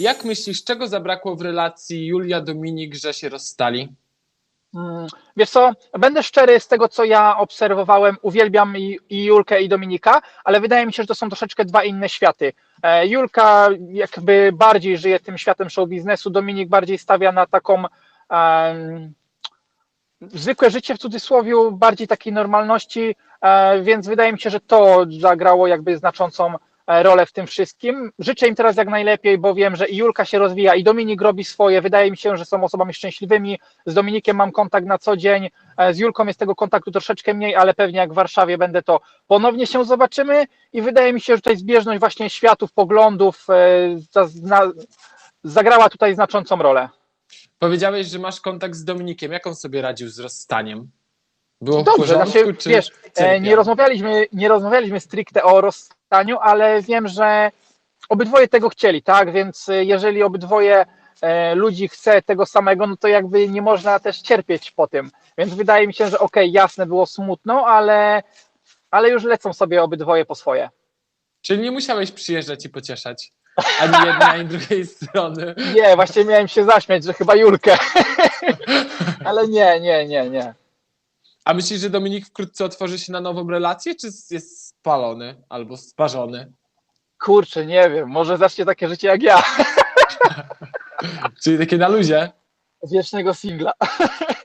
Jak myślisz, czego zabrakło w relacji Julia-Dominik, że się rozstali? Mm, Wiesz co, będę szczery z tego, co ja obserwowałem, uwielbiam i, Julkę i Dominika, ale wydaje mi się, że to są troszeczkę dwa inne światy. E, Julka jakby bardziej żyje tym światem show biznesu, Dominik bardziej stawia na taką em, zwykłe życie w cudzysłowie, bardziej takiej normalności, e, więc wydaje mi się, że to zagrało jakby znaczącą rolę w tym wszystkim. Życzę im teraz jak najlepiej, bo wiem, że i Julka się rozwija, i Dominik robi swoje. Wydaje mi się, że są osobami szczęśliwymi. Z Dominikiem mam kontakt na co dzień, e, z Julką jest tego kontaktu troszeczkę mniej, ale pewnie jak w Warszawie będę, to ponownie się zobaczymy i wydaje mi się, że tutaj zbieżność właśnie światów, poglądów e, zagrała tutaj znaczącą rolę. Powiedziałeś, że masz kontakt z Dominikiem. Jak on sobie radził z rozstaniem? Było Dobrze, porządku, znaczy, czy wiesz, e, nie rozmawialiśmy, nie rozmawialiśmy stricte o rozstaniu, ale wiem, że obydwoje tego chcieli, tak? Więc e, jeżeli obydwoje e, ludzi chce tego samego, no to jakby nie można też cierpieć po tym. Więc wydaje mi się, że okej, jasne, było smutno, ale, ale już lecą sobie obydwoje po swoje. Czyli nie musiałeś przyjeżdżać i pocieszać ani jednej, ani drugiej strony. Nie, właśnie miałem się zaśmiać, że chyba Julkę. ale nie, nie, nie, nie. A myślisz, że Dominik wkrótce otworzy się na nową relację, czy jest spalony albo sparzony? Kurczę, nie wiem, może zacznie takie życie jak ja, Czyli takie na luzie? wiecznego singla.